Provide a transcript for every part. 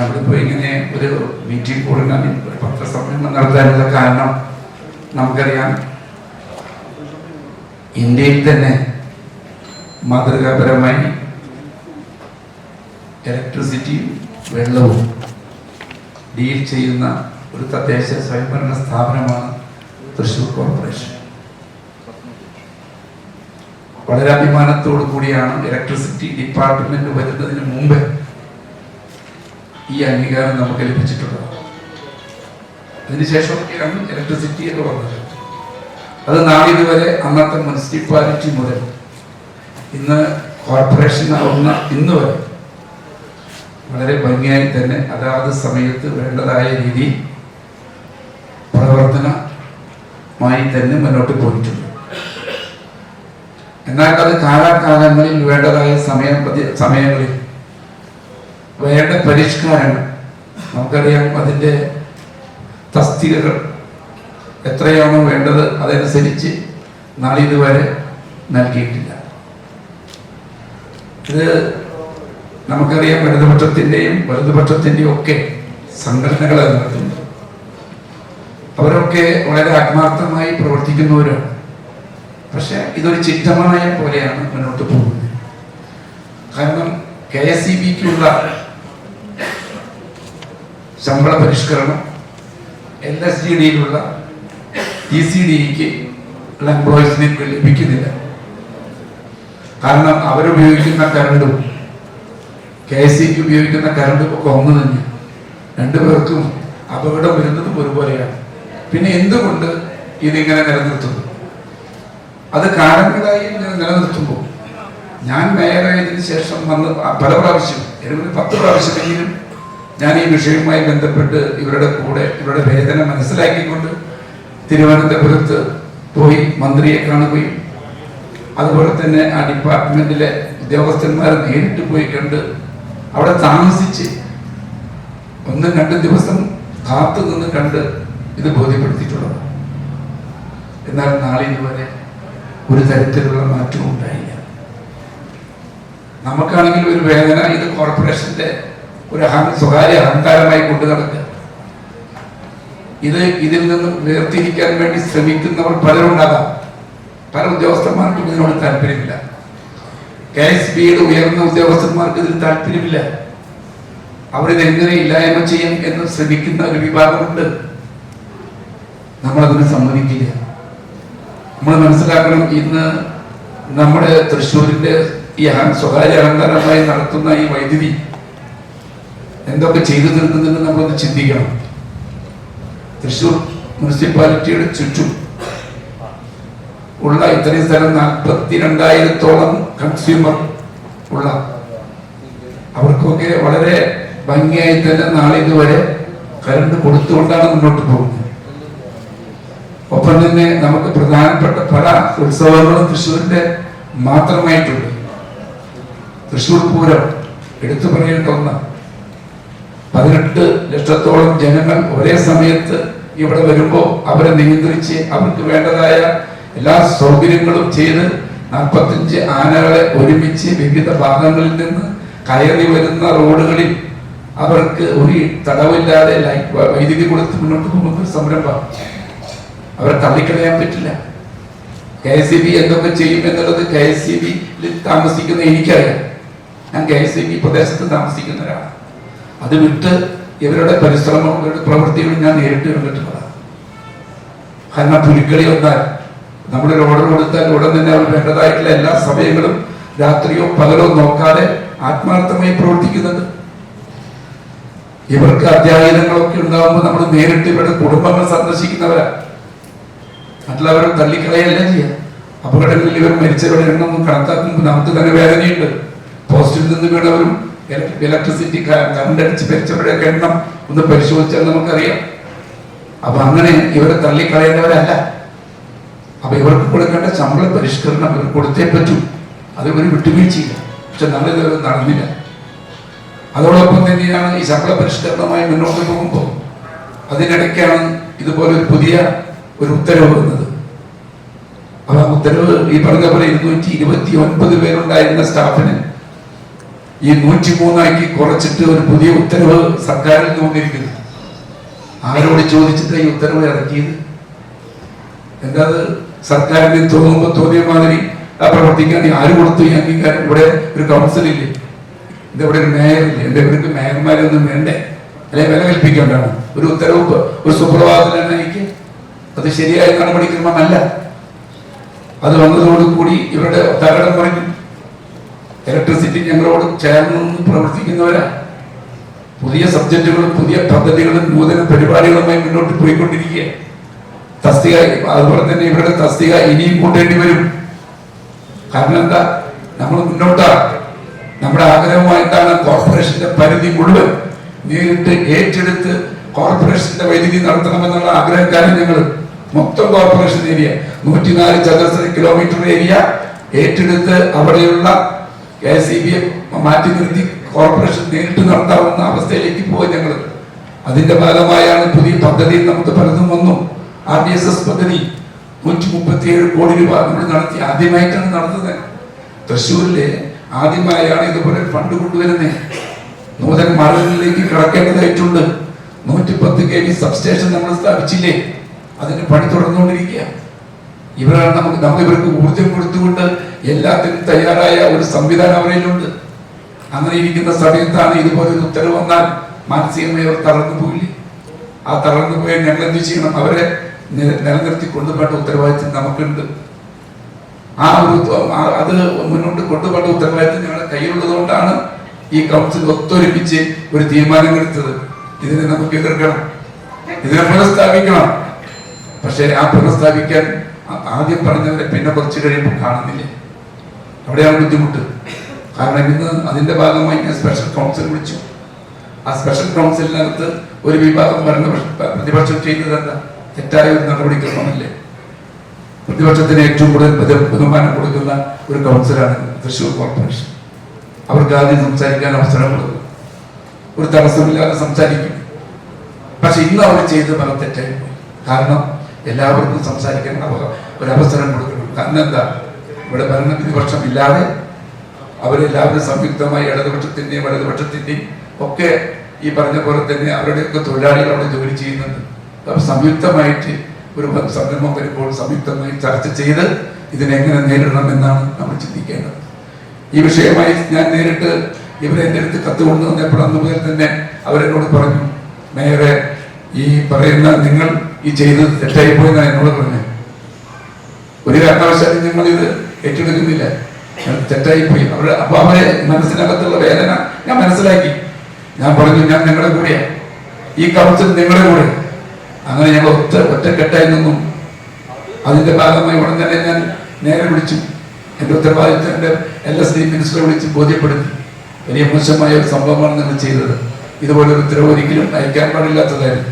നമ്മളിപ്പോൾ ഇങ്ങനെ ഒരു മീറ്റിംഗ് കൊടുക്കാൻ പത്രസമ്മേളനം നടത്താനുള്ള കാരണം നമുക്കറിയാം. ഇന്ത്യയിൽ തന്നെ മാതൃകാപരമായി ഇലക്ട്രിസിറ്റിയും വെള്ളവും ഡീൽ ചെയ്യുന്ന ഒരു തദ്ദേശ സ്വയംഭരണ സ്ഥാപനമാണ് തൃശൂർ കോർപ്പറേഷൻ വളരെ അഭിമാനത്തോടു കൂടിയാണ് ഇലക്ട്രിസിറ്റി ഡിപ്പാർട്ട്മെന്റ് വരുന്നതിന് മുമ്പ് ഈ അംഗീകാരം നമുക്ക് ലഭിച്ചിട്ടുള്ളത് അതിനുശേഷമൊക്കെയാണ് ഇലക്ട്രിസിറ്റി എന്ന് പറഞ്ഞത് അത് നാളിതുവരെ അന്നത്തെ മുനിസിപ്പാലിറ്റി മുതൽ ഇന്ന് കോർപ്പറേഷൻ ആവുന്ന ഇന്ന് വരെ വളരെ ഭംഗിയായി തന്നെ അതാത് സമയത്ത് വേണ്ടതായ രീതിയിൽ പ്രവർത്തനമായി തന്നെ മുന്നോട്ട് പോയിട്ടുണ്ട്. എന്നാൽ അത് കാലാകാലങ്ങളിൽ വേണ്ടതായ സമയം സമയങ്ങളിൽ വേണ്ട പരിഷ്കാരങ്ങൾ. നമുക്കറിയാം അതിന്റെ തസ്തികകൾ എത്രയാണോ വേണ്ടത് അതനുസരിച്ച് നാളിതുവരെ നൽകിയിട്ടില്ല. ഇത് നമുക്കറിയാം ഇടതുപക്ഷത്തിന്റെയും വലതുപക്ഷത്തിന്റെയും ഒക്കെ സംഘടനകൾ അത് നടത്തുന്നു അവരൊക്കെ വളരെ ആത്മാർത്ഥമായി പ്രവർത്തിക്കുന്നവരാണ്. പക്ഷെ ഇതൊരു ചിട്ടമായ പോലെയാണ് മുന്നോട്ട് പോകുന്നത്. കാരണം കെ എസ് ഇ ബിക്കുള്ള ശമ്പള പരിഷ്കരണം എൻ എസ് ജി ഡിയിലുള്ള ടി സി ഡിക്ക് ലഭിക്കുന്നില്ല. കാരണം അവരുപയോഗിക്കുന്ന കരണ്ടും കെ എസ് സിക്ക് ഉപയോഗിക്കുന്ന കരണ്ടും ഒക്കെ ഒന്ന് തന്നെ. രണ്ടുപേർക്കും അപകടം വരുന്നതും ഒരുപോലെയാണ്. പിന്നെ എന്തുകൊണ്ട് ഇതിങ്ങനെ നിലനിർത്തുന്നു? അത് കാലങ്ങളായി ഇങ്ങനെ നിലനിർത്തുമ്പോൾ ഞാൻ മേയറായതിനു ശേഷം വന്ന് പല പ്രാവശ്യം ഏതെങ്കിലും പത്ത് പ്രാവശ്യമെങ്കിലും ഞാൻ ഈ വിഷയവുമായി ബന്ധപ്പെട്ട് ഇവരുടെ കൂടെ ഇവരുടെ വേദന മനസ്സിലാക്കിക്കൊണ്ട് തിരുവനന്തപുരത്ത് പോയി മന്ത്രിയെ കാണുകയും അതുപോലെ തന്നെ ആ ഡിപ്പാർട്ട്മെന്റിലെ ഉദ്യോഗസ്ഥന്മാരെ നേരിട്ട് പോയി കണ്ട് അവിടെ താമസിച്ച് ഒന്നും രണ്ട് ദിവസം കാത്തു നിന്ന് കണ്ട് ഇത് ബോധ്യപ്പെടുത്തിയിട്ടുള്ളത്. എന്നാൽ നാളെ ഇതുവരെ ഒരു തരത്തിലുള്ള മാറ്റവും ഉണ്ടായില്ല. നമുക്കാണെങ്കിൽ ഒരു വേദന ഇത് കോർപ്പറേഷന്റെ ഒരു അഹം സ്വകാര്യ അഹങ്കാരമായി കൊണ്ടു നടക്കുക. ഇത് ഇതിൽ നിന്ന് വേർതിരിക്കാൻ വേണ്ടി ശ്രമിക്കുന്നവർ പലരുണ്ടാകാം. പല ഉദ്യോഗസ്ഥന്മാർക്കും ഇതിനോട് താല്പര്യമില്ല. കെ എസ് ബിയുടെ ഉയർന്ന ഉദ്യോഗസ്ഥന്മാർക്ക് ഇതിൽ താല്പര്യമില്ല. അവരിത് എങ്ങനെ ഇല്ലായ്മ ചെയ്യാൻ എന്ന് ശ്രമിക്കുന്ന ഒരു വിഭാഗമുണ്ട്. അതിനെ സമ്മതിക്കില്ല. നമ്മൾ മനസ്സിലാക്കണം ഇന്ന് നമ്മുടെ തൃശ്ശൂരിന്റെ ഈ സ്വകാര്യ അലങ്കാരമായി നടത്തുന്ന ഈ വൈദ്യുതി എന്തൊക്കെ ചെയ്തു തീർക്കുന്നുണ്ടെന്ന് നമ്മളൊന്ന് ചിന്തിക്കണം. തൃശൂർ മുനിസിപ്പാലിറ്റിയുടെ ചുറ്റും ഉള്ള ഇത്രയും സ്ഥലം നാൽപ്പത്തി രണ്ടായിരത്തോളം കൺസ്യൂമർ ഉള്ള. അവർക്കൊക്കെ വളരെ ഭംഗിയായി തന്നെ നാളെ ഇതുവരെ കരണ്ട് കൊടുത്തുകൊണ്ടാണ് മുന്നോട്ട് പോകുന്നത്. ഒപ്പം തന്നെ നമുക്ക് പ്രധാനപ്പെട്ട പല ഉത്സവങ്ങളും തൃശ്ശൂരിന്റെ മാത്രമായിട്ടുണ്ട്. തൃശ്ശൂർ പൂരം എടുത്തു പറയേണ്ട ഒന്ന് പതിനെട്ട് ലക്ഷത്തോളം ജനങ്ങൾ ഒരേ സമയത്ത് ഇവിടെ വരുമ്പോൾ അവരെ നിയന്ത്രിച്ച് അവർക്ക് വേണ്ടതായ എല്ലാ സൗകര്യങ്ങളും ചെയ്ത് നാൽപ്പത്തഞ്ച് ആനകളെ ഒരുമിച്ച് വിവിധ ഭാഗങ്ങളിൽ നിന്ന് കയറി വരുന്ന റോഡുകളിൽ അവർക്ക് ഒരു തടവില്ലാതെ വൈദ്യുതി കൊടുത്ത് മുന്നോട്ട് പോകുന്ന സംരംഭം. അവരെ തള്ളിക്കളയാൻ പറ്റില്ല. കെ എസ് സി ബി എന്തൊക്കെ ചെയ്യും എന്നുള്ളത് കെ എസ് സി ബിയിൽ താമസിക്കുന്ന എനിക്കറിയാം. ഞാൻ കെ എസ് സി ബി പ്രദേശത്ത് താമസിക്കുന്ന ഒരാളാണ്. അത് വിട്ട് ഇവരുടെ പരിശ്രമം ഇവരുടെ പ്രവൃത്തികളും ഞാൻ നേരിട്ട് കണ്ടിട്ടുള്ളതാണ്. കാരണം പുലിക്കളി വന്നാൽ നമ്മളൊരു ഓർഡർ കൊടുത്താൽ ഉടൻ തന്നെ അവർ വേണ്ടതായിട്ടുള്ള എല്ലാ സമയങ്ങളും രാത്രിയോ പകലോ നോക്കാതെ ആത്മാർത്ഥമായി പ്രവർത്തിക്കുന്നുണ്ട് ഇവർക്ക് അധ്യായനങ്ങളൊക്കെ ഉണ്ടാകുമ്പോൾ നമ്മൾ നേരിട്ട് ഇവരുടെ കുടുംബങ്ങൾ സന്ദർശിക്കുന്നവരാ മറ്റുള്ളവരെ തള്ളിക്കളയല്ല ചെയ്യാം. അപകടങ്ങളിൽ ഇവർ മരിച്ചവരുടെ എണ്ണം കണക്കാക്കുമ്പോൾ നമുക്ക് തന്നെ വേദനയുണ്ട്. പോസ്റ്റിൽ നിന്ന് വീണവരും ഇലക്ട്രിസിറ്റി മരിച്ചവരുടെ ഒക്കെ എണ്ണം ഒന്ന് പരിശോധിച്ചാൽ നമുക്കറിയാം. അപ്പൊ അങ്ങനെ ഇവരെ തള്ളിക്കളയേണ്ടവരല്ല. അപ്പൊ ഇവർക്ക് കൊടുക്കേണ്ട ശമ്പള പരിഷ്കരണം ഇവർ കൊടുത്തേ പറ്റൂ. അത് ഇവർ വിട്ടുവീഴ്ചയില്ല. പക്ഷെ നമ്മളിത് നടന്നില്ല. അതോടൊപ്പം തന്നെയാണ് ഈ ശമ്പള പരിഷ്കരണമായി മുന്നോട്ട് പോകുമ്പോൾ അതിനിടയ്ക്കാണ് ഇതുപോലെ ഒരു പുതിയ ഒരു ഉത്തരവ് വന്നത് അപ്പൊ ആ ഉത്തരവ് ഈ പറഞ്ഞ പോലെ ഇരുന്നൂറ്റി ഇരുപത്തി ഒൻപത് പേരുണ്ടായിരുന്ന സ്റ്റാഫിന് ഈ നൂറ്റി മൂന്നാക്കി കുറച്ചിട്ട് ഒരു പുതിയ ഉത്തരവ് സർക്കാരിൽ നിന്ന് വന്നിരിക്കുന്നു. ആരോട് ചോദിച്ചിട്ട് ഈ ഉത്തരവ് ഇറക്കിയത്? എന്താ സർക്കാരിന് തോന്നുമ്പോൾ തോന്നിയ മാതിരി പ്രവർത്തിക്കാൻ ആര് കൊടുത്തു? ഈ അംഗീകാരം. ഇവിടെ ഒരു കൗൺസിൽ ഇല്ലേ? ഇത് ഇവിടെ ഒരു മേയർ ഇല്ലേ? എന്റെ ഇവർക്ക് മേയർമാരൊന്നും വേണ്ടേ? അല്ലെ വില കൽപ്പിക്കേണ്ടതാണ്? ഒരു ഉത്തരവ് ഒരു സുപ്രഭാതത്തിൽ തന്നെ അത് ശരിയായ നടപടിക്രമമല്ല. അത് വന്നതോടുകൂടി ഇവരുടെ തകടം പറഞ്ഞു ഇലക്ട്രിസിറ്റി ഞങ്ങളോട് ചേർന്ന് പ്രവർത്തിക്കുന്നവരാ. പുതിയ സബ്ജക്റ്റുകളും പുതിയ പദ്ധതികളും നൂതന പരിപാടികളുമായി മുന്നോട്ട് പോയിക്കൊണ്ടിരിക്കുക. തസ്തിക അതുപോലെ തന്നെ ഇവരുടെ തസ്തിക ഇനിയും കൂട്ടേണ്ടി വരും. കാരണം എന്താ? നമ്മൾ മുന്നോട്ടാണ്. നമ്മുടെ ആഗ്രഹമായിട്ടാണ് കോർപ്പറേഷന്റെ പരിധി മുഴുവൻ നേരിട്ട് ഏറ്റെടുത്ത് കോർപ്പറേഷന്റെ വൈദ്യുതി നടത്തണമെന്നുള്ള ആഗ്രഹക്കാരൻ ഞങ്ങൾ മൊത്തം കോർപ്പറേഷൻ ഏരിയ. നൂറ്റിനാല് ചതുരശ്ര കിലോമീറ്റർ ഏരിയ ഏറ്റെടുത്ത് അവിടെയുള്ള കെ സി ബി മാറ്റി നിർത്തി കോർപ്പറേഷൻ നേരിട്ട് നടത്താവുന്ന അവസ്ഥയിലേക്ക് പോയി ഞങ്ങൾ അതിന്റെ ഭാഗമായാണ് പുതിയ പദ്ധതി നമുക്ക് പലതും വന്നു. ആർ ഡി എസ് എസ് പദ്ധതി നൂറ്റി മുപ്പത്തിയേഴ് കോടി രൂപ നമ്മൾ നടത്തി. ആദ്യമായിട്ടാണ് നടന്നത്. തൃശ്ശൂരിലെ ആദ്യമായാണ് ഇതുപോലെ ഫണ്ട് കൊണ്ടുവരുന്നത്. നൂതന മാർഗങ്ങളിലേക്ക് കിടക്കേണ്ടതായിട്ടുണ്ട്. നൂറ്റി പത്ത് കെ വി സബ്സ്റ്റേഷൻ നമ്മൾ സ്ഥാപിച്ചില്ലേ? അതിന് പണി തുടർന്നുകൊണ്ടിരിക്കുക ഇവരാണ് നമുക്ക് നമ്മൾ ഇവർക്ക് ഊർജം കൊടുത്തുകൊണ്ട് എല്ലാത്തിനും തയ്യാറായ ഒരു സംവിധാനം അവരിലുണ്ട്. അങ്ങനെ ഇരിക്കുന്ന സമയത്താണ് ഇതുപോലെ ഒരു ഉത്തരവ് വന്നാൽ മാനസികമായി അവർ തളർന്നു പോയില്ലേ ആ തളർന്നു പോയാൽ ഞങ്ങൾ എന്ത് ചെയ്യണം? അവരെ നില- നിലനിർത്തി കൊണ്ടുപോകേണ്ട ഉത്തരവാദിത്വം നമുക്കുണ്ട്. ആ ഒരു അത് മുന്നോട്ട് കൊണ്ടുപോകേണ്ട ഉത്തരവാദിത്വം ഞങ്ങളുടെ കയ്യിലുള്ളത് കൊണ്ടാണ് ഈ കൗൺസിൽ ഒത്തൊരുമിച്ച് ഒരു തീരുമാനം എടുത്തത്. ഇതിനെ നമുക്ക് എതിർക്കണം. ഇതിനെ പുനഃസ്ഥാപിക്കണം. പക്ഷേ ആ പുനഃസ്ഥാപിക്കാൻ ആദ്യം പറഞ്ഞവരെ പിന്നെ കുറച്ച് കഴിയുമ്പോൾ കാണുന്നില്ല? അവിടെയാണ് ബുദ്ധിമുട്ട്. കാരണം ഇന്ന് അതിന്റെ ഭാഗമായി ഞാൻ സ്പെഷ്യൽ കൗൺസിൽ വിളിച്ചു. ആ സ്പെഷ്യൽ കൗൺസിലിനകത്ത് ഒരു വിഭാഗം ഭരണ പ്രതിപക്ഷം ചെയ്തത് എന്താ തെറ്റായ ഒരു നടപടിക്രമമല്ലേ പ്രതിപക്ഷത്തിന് ഏറ്റവും കൂടുതൽ ബഹുമാനം കൊടുക്കുന്ന ഒരു കൗൺസിലാണ് തൃശൂർ കോർപ്പറേഷൻ അവർക്ക് ആദ്യം സംസാരിക്കാൻ അവസരം കൊടുക്കും. ഒരു തടസ്സമില്ലാതെ സംസാരിക്കും. പക്ഷെ ഇന്ന് അവർ ചെയ്ത് പല തെറ്റായി കാരണം എല്ലാവർക്കും സംസാരിക്കാൻ ഒരു അവസരം കൊടുക്കണം. കാരണം എന്താ? ഇവിടെ ഭരണപ്രതിപക്ഷം ഇല്ലാതെ അവരെല്ലാവരും സംയുക്തമായി ഇടതുപക്ഷത്തിന്റെയും വലതുപക്ഷത്തിന്റെയും ഒക്കെ ഈ പറഞ്ഞ പോലെ തന്നെ അവരുടെയൊക്കെ തൊഴിലാളികൾ അവിടെ ജോലി ചെയ്യുന്നുണ്ട് അപ്പൊ സംയുക്തമായിട്ട് ഒരു സംരംഭം വരുമ്പോൾ സംയുക്തമായി ചർച്ച ചെയ്ത് ഇതിനെങ്ങനെ നേരിടണം എന്നാണ് നമ്മൾ ചിന്തിക്കേണ്ടത്. ഈ വിഷയമായി ഞാൻ നേരിട്ട് ഇവരെ എന്റെ അടുത്ത് കത്ത് കൊണ്ടുവന്നപ്പോൾ അന്ന് മുതൽ തന്നെ അവരെന്നോട് പറഞ്ഞു നേരെ ഈ പറയുന്ന നിങ്ങൾ ഈ ചെയ്തത് തെറ്റായി പോയെന്നാണ് എന്നോട് പറഞ്ഞത്. ഒരു കാരണവശാലും ഞങ്ങളിത് ഏറ്റെടുക്കുന്നില്ല. തെറ്റായിപ്പോയി. തെറ്റായി പോയി അവരുടെ അപ്പൊ അവരെ മനസ്സിനകത്തുള്ള വേദന ഞാൻ മനസ്സിലാക്കി. ഞാൻ പറഞ്ഞു ഞാൻ നിങ്ങളുടെ കൂടെയാണ് ഈ കൗൺസിൽ നിങ്ങളുടെ കൂടെ. അങ്ങനെ ഞങ്ങൾ ഒറ്റ ഒറ്റക്കെട്ടായി നിന്നു. അതിന്റെ ഭാഗമായി ഉടൻ തന്നെ ഞാൻ നേരെ വിളിച്ചു. എന്റെ ഉത്തരവാദിത്വം എന്റെ എൽ എസ് ഡി മിനിസ്റ്ററെ വിളിച്ച് ബോധ്യപ്പെടുത്തി. വലിയ മോശമായ ഒരു സംഭവമാണ് നിങ്ങൾ ചെയ്തത്. ഇതുപോലെ ഒരു ഉത്തരവ് ഒരിക്കലും അയക്കാൻ പാടില്ലാത്തതായിരുന്നു.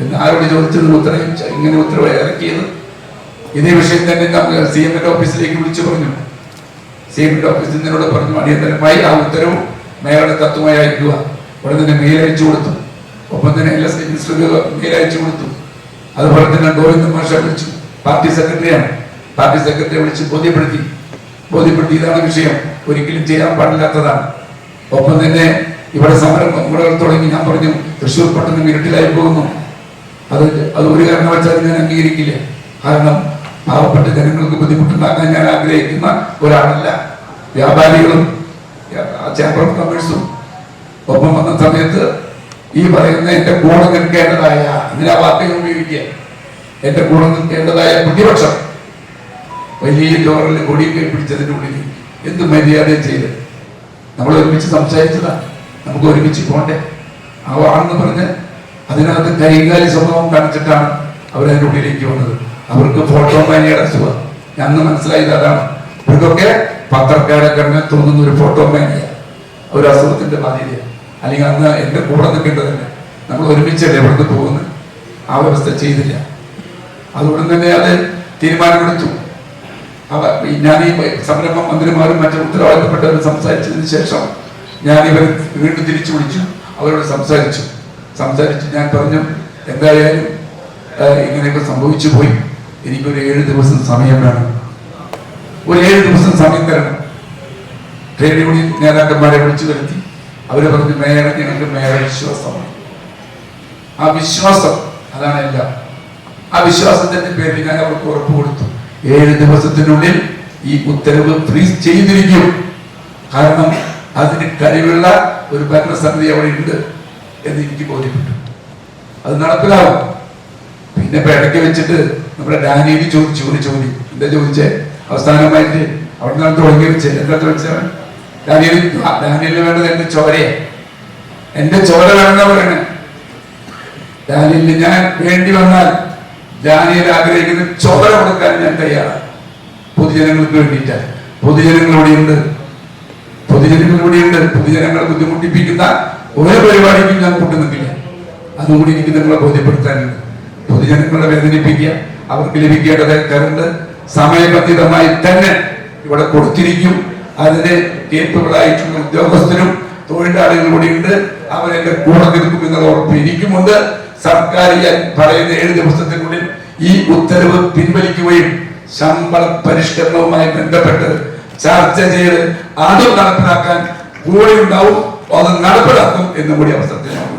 എന്ന് ആരോട് ചോദിച്ചത് ഉത്തരവ് ഇങ്ങനെ ഉത്തരവ് ഇറക്കിയത്? ഇതേ വിഷയം തന്നെ സി എമ്മിന്റെ ഓഫീസിലേക്ക് വിളിച്ചു പറഞ്ഞു. സി എമ്മിന്റെ ഓഫീസിൽ നിന്നോട് പറഞ്ഞു അടിയന്തരമായി ആ ഉത്തരവും മേയറുടെ കത്തുമായി അയക്കുക. ഉടൻ തന്നെ മെയിൽ അയച്ചു കൊടുത്തു. ഒപ്പം തന്നെ എൽ എസ് മിനിസ്റ്റർക്ക് മെയിൽ അയച്ചു കൊടുത്തു. അതുപോലെ തന്നെ ഗോവിന്ദൻ മാഷ വിളിച്ചു. പാർട്ടി സെക്രട്ടറിയാണ് പാർട്ടി സെക്രട്ടറിയെ വിളിച്ച് ബോധ്യപ്പെടുത്തി. ബോധ്യപ്പെടുത്തി ഇതാണ് വിഷയം. ഒരിക്കലും ചെയ്യാൻ പാടില്ലാത്തതാണ്. ഒപ്പം തന്നെ ഇവിടെ സമരം ഇവിടെ തുടങ്ങി. ഞാൻ പറഞ്ഞു തൃശ്ശൂർ പട്ടണം ഇരുട്ടിലായി പോകുന്നു. അത് അത് ഒരു കാരണവശാലും ഞാൻ അംഗീകരിക്കില്ല. കാരണം പാവപ്പെട്ട ജനങ്ങൾക്ക് ബുദ്ധിമുട്ടുണ്ടാക്കാൻ ഞാൻ ആഗ്രഹിക്കുന്ന ഒരാളല്ല. വ്യാപാരികളും ചേംബർ ഓഫ് കൊമേഴ്സും ഒപ്പം വന്ന സമയത്ത് ഈ പറയുന്ന എന്റെ കൂടെ നിൽക്കേണ്ടതായ ഇതിനാ വാർത്തകൾ ഉപയോഗിക്കുക എന്റെ കൂടെ നിൽക്കേണ്ടതായ പ്രതിപക്ഷം വലിയ ജോറിൽ കൊടിയൊക്കെ പിടിച്ചതിന്റെ ഉള്ളിൽ എന്ത് മര്യാദ ചെയ്ത് നമ്മൾ ഒരുമിച്ച് സംസാരിച്ചതാ. നമുക്ക് ഒരുമിച്ച് പോണ്ടേ. ആണെന്ന് പറഞ്ഞ് അതിനകത്ത് കൈകാലി സ്വഭാവം കാണിച്ചിട്ടാണ് അവരതിന്റെ ഉള്ളിലേക്ക് വന്നത്. അവർക്ക് ഫോട്ടോ മാനിയുടെ അസുഖം അന്ന് മനസ്സിലായത് അതാണ്. ഇവർക്കൊക്കെ പത്രക്കാരൊക്കെ തോന്നുന്ന ഒരു ഫോട്ടോ മാനിയ ഒരു അസുഖത്തിന്റെ ബാധ്യത അല്ലെങ്കിൽ അന്ന് എന്റെ കൂടെ നിൽക്കേണ്ടതന്നെ നമ്മൾ ഒരുമിച്ചല്ലേ ഇവിടുന്ന് പോകുന്നത്? ആ വ്യവസ്ഥ ചെയ്തില്ല. അതുകൊണ്ട് തന്നെ അത് തീരുമാനമെടുത്തു. ഞാൻ ഈ സംരംഭം മന്ത്രിമാരും മറ്റു ഉത്തരവാദിത്തപ്പെട്ടവരും സംസാരിച്ചതിന് ശേഷം ഞാൻ ഇവർ വീണ്ടും തിരിച്ചു വിളിച്ചു. അവരോട് സംസാരിച്ചു. സംസാരിച്ച് ഞാൻ പറഞ്ഞു എന്തായാലും ഇങ്ങനെയൊക്കെ സംഭവിച്ചു പോയി. എനിക്കൊരു ഏഴ് ദിവസം സമയം വേണം. ഒരു ഏഴ് ദിവസം സമയം തരണം. ട്രേഡ് യൂണിയൻ നേതാക്കന്മാരെ വിളിച്ചു വരുത്തി. അവരെ പറഞ്ഞു മേയറെ ഞങ്ങൾക്ക് മേയറെ വിശ്വാസമാണ്. ആ വിശ്വാസം അതാണ് എല്ലാം. ആ വിശ്വാസത്തിന്റെ പേരിൽ ഞാൻ അവർക്ക് ഉറപ്പ് കൊടുത്തു. ഏഴ് ദിവസത്തിനുള്ളിൽ ഈ ഉത്തരവ് ഫ്രീസ് ചെയ്തിരിക്കും. കാരണം അതിന് കഴിവുള്ള ഒരു ഭരണസമിതി അവിടെ ഉണ്ട് എന്ന് എനിക്ക് ബോധ്യപ്പെട്ടു. അത് നടപ്പിലാവും പിന്നെ ഇടയ്ക്ക് വെച്ചിട്ട് നമ്മുടെ ഡാനിയിൽ ചോദിച്ചു ഒരു ചോദ്യം എന്താ ചോദിച്ചേ? അവസാനമായിട്ട് അവിടെ നിന്നാണ് തുടങ്ങി വെച്ചത് എന്താ ചോദിച്ചവൻ ഡാനിയിൽ ഡാനിയലിന് വേണ്ടത് എന്റെ ചോരയെ. എന്റെ ചോര വേണമെന്നാ പറയണേ. ഡാനിയലിന് ഞാൻ വേണ്ടി വന്നാൽ ഡാനിയൽ ആഗ്രഹിക്കുന്ന ചോര കൊടുക്കാൻ ഞാൻ തയ്യാറാണ് പൊതുജനങ്ങൾക്ക് വേണ്ടിയിട്ടാണ് പൊതുജനങ്ങൾ ഇവിടെയുണ്ട് പൊതുജനങ്ങളെ ബുദ്ധിമുട്ടിപ്പിക്കുന്ന ഒരു പരിപാടിക്കും ഞാൻ കൂട്ടുന്നില്ല അതുകൂടി എനിക്ക് നിങ്ങളെ ബോധ്യപ്പെടുത്താനുണ്ട്. പൊതുജനങ്ങളെ വേദനിപ്പിക്കുക അവർക്ക് ലഭിക്കേണ്ടത് കറണ്ട് സമയബന്ധിതമായി തന്നെ ഇവിടെ കൊടുത്തിരിക്കും. അതിന് കേപ്പബിളായിട്ടുള്ള ഉദ്യോഗസ്ഥരും തൊഴിലാളികളും കൂടി ഉണ്ട്. അവരെന്റെ കൂടെ നിൽക്കും എന്നുള്ള ഉറപ്പ് എനിക്കുമുണ്ട്. സർക്കാർ ഞാൻ പറയുന്ന ഏഴ് ദിവസത്തിനുള്ളിൽ ഈ ഉത്തരവ് പിൻവലിക്കുകയും ശമ്പള പരിഷ്കരണവുമായി ബന്ധപ്പെട്ട് ചർച്ച ചെയ്ത് അതും നടപ്പിലാക്കാൻ കൂടെ ഉണ്ടാവും അത് നടപ്പിലാക്കും എന്നും കൂടി അവസരത്തിൽ ഞാൻ